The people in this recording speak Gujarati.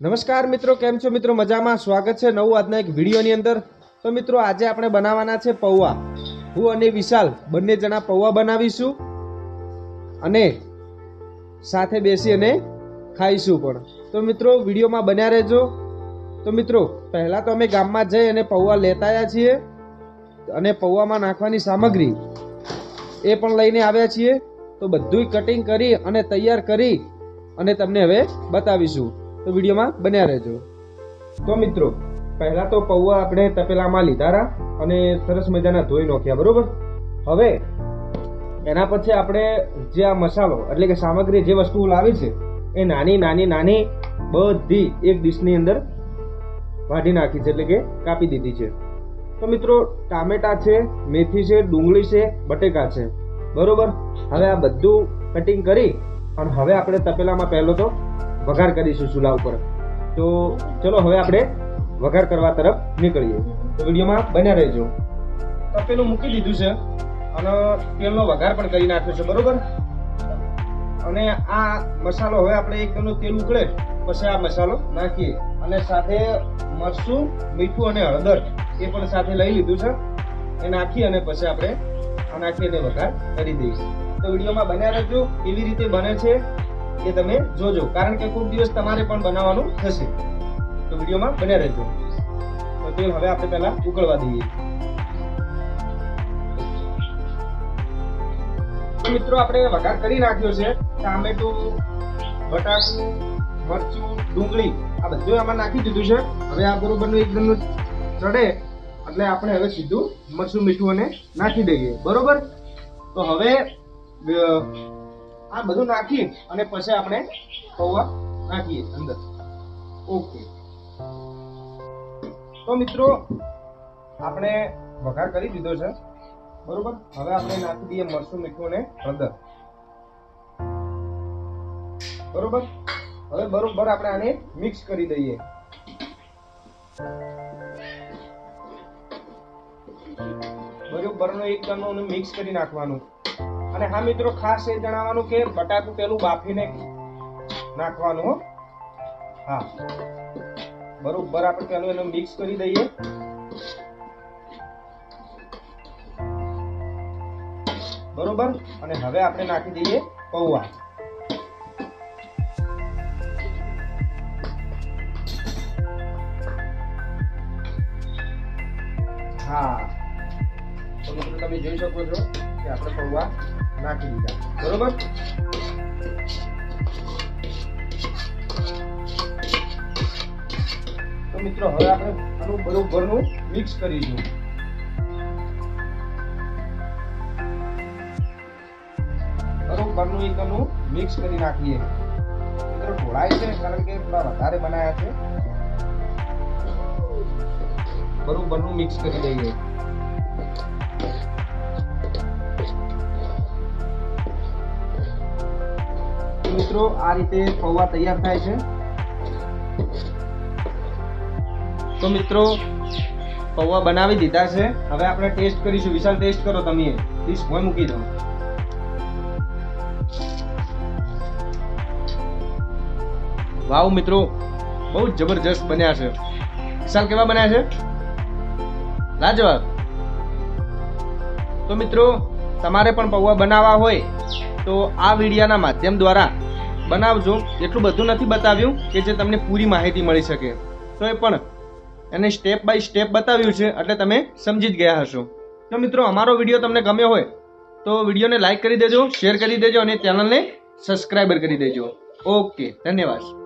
નમસ્કાર મિત્રો, કેમ છો મિત્રો? મજામાં? સ્વાગત છે નવું આજના એક વિડીયોની અંદર. તો મિત્રો, આજે આપણે બનાવવાના છે પૌવા. હું અને વિશાલ બંને જણા પૌવા બનાવીશું અને સાથે બેસી અને ખાઈશું પણ. તો મિત્રો, વિડીયોમાં બન્યા રહેજો. તો મિત્રો, પહેલાં તો અમે ગામમાં જઈ અને પૌવા લેતા આવ્યા છીએ અને પૌવામાં નાખવાની સામગ્રી એ પણ લઈને આવ્યા છીએ. તો બધુંય કટિંગ કરી અને તૈયાર કરી અને તમને હવે બતાવીશું. તો વિડીયોમાં બન્યા રહેજો. તો મિત્રો, પહેલા તો પૌવા આપણે તપેલામાં લીધા રા અને સરસ મજાના ધોઈ નાખ્યા, બરોબર? હવે, એના પછી આપણે જે આ મસાલો, એટલે કે સામગ્રી જે વસ્તુઓ લાવી છે, એ નાની નાની નાની, બધી એક ડીશની અંદર વાઢી નાખી છે, એટલે કે કાપી દીધી છે. તો મિત્રો, ટામેટા છે, મેથી છે, ડુંગળી છે, બટેકા છે. બરોબર? હવે આ બધું કટિંગ કરી, અને હવે આપણે તપેલામાં પહેલો તો વઘાર કરીશું ચૂલા ઉપર. તો ચલો હવે આપણે વઘાર કરવા તરફ નીકળીએ. તો વિડીયોમાં બન્યા રહેજો. તપેલું મૂકી દીધું છે. અને તેલનો વઘાર પણ કરી નાખ્યો છે, બરોબર? અને આ મસાલો હવે આપણે એકદમ તેલ ઉકળે, પછી આ મસાલો નાખીએ. અને સાથે મરચું, મીઠું અને હળદર એ પણ સાથે લઈ લીધું છે. એ નાખી અને પછી આપણે આ નાખી અને વઘાર કરી દઈશું. તો વિડીયોમાં બન્યા રહેજો. કેવી રીતે બને છે એ તમે જોજો. કારણ કે ખૂબ દિવસ તમારે પણ બનાવવાનું થશે. તો વિડીયોમાં બન્યા રહેજો. તો તેલ હવે આપણે પહેલા ઉકળવા દઈએ. મિત્રો, આપણે વઘાર કરી નાખ્યો છે. ટામેટું, બટાકું, મરચું, ડુંગળી, આ બધું આમાં નાખી દીધું છે. હવે આ બરોબરનું એકદમ ચડે. એટલે આપણે હવે સીધું મરચું, મીઠું અને નાખી દઈએ. બરોબર? તો હવે આ બધું નાખી અને પછી આપણે પૌવા નાખીએ અંદર. ઓકે તો મિત્રો, આપણે વઘાર કરી દીધો છે. બરોબર? હવે આપણે નાખી દઈએ મરચું મીઠું અને હળદર બરોબર? હવે બરોબર આપણે આને મિક્સ કરી દઈએ. બરોબરનું એકદમ મિક્સ કરી નાખવાનું. અને હા મિત્રો, ખાસ એ જણાવવાનું કે બટાકું પેલું બાફીને નાખવાનું હો. બરોબર, આપણે પેલું એને મિક્સ કરી દઈએ. બરોબર? અને હવે આપણે નાખી દઈએ પૌવા. હા. તો તમે જોઈ શકો છો કે આપણે પૌવા નાખી દીધા. બરોબર? તો મિત્રો, હવે આપણે આનું બરોબરનું મિક્સ કરીશું. બરોબરનું એકદમ મિક્સ કરી નાખીએ. મિત્રો, ઢોળાય છે કારણ કે થોડા વધારે બનાવ્યા છે. બરોબરનું મિક્સ કરી દઈએ. મિત્રો, આ રીતે પૌવા તૈયાર થાય છે. તો મિત્રો પૌવા બનાવી દીધા છે. હવે આપણે ટેસ્ટ કરીશું. વિશાલ, ટેસ્ટ કરો તમે ડીશ હોય મૂકી દો. વાવ, મિત્રો. બહુ જબરજસ્ત બન્યા છે. વિશાલ, કેવા બન્યા છે? લાજવાબ. તો મિત્રો તમારે પણ પૌવા બનાવવા હોય તો આ વિડીયાના માધ્યમ દ્વારા બનાવજો. એટલું બધું નથી બતાવ્યું કે જે તમને પૂરી માહિતી મળી શકે. તો એ પણ એને સ્ટેપ બાય સ્ટેપ બતાવ્યું છે, એટલે તમે સમજી જ ગયા હશો. તો મિત્રો, અમારો વીડિયો તમને ગમ્યો હોય તો વિડીયોને લાઇક કરી દેજો શેર કરી દેજો અને ચેનલને સબસ્ક્રાઈબર કરી દેજો. ઓકે ધન્યવાદ.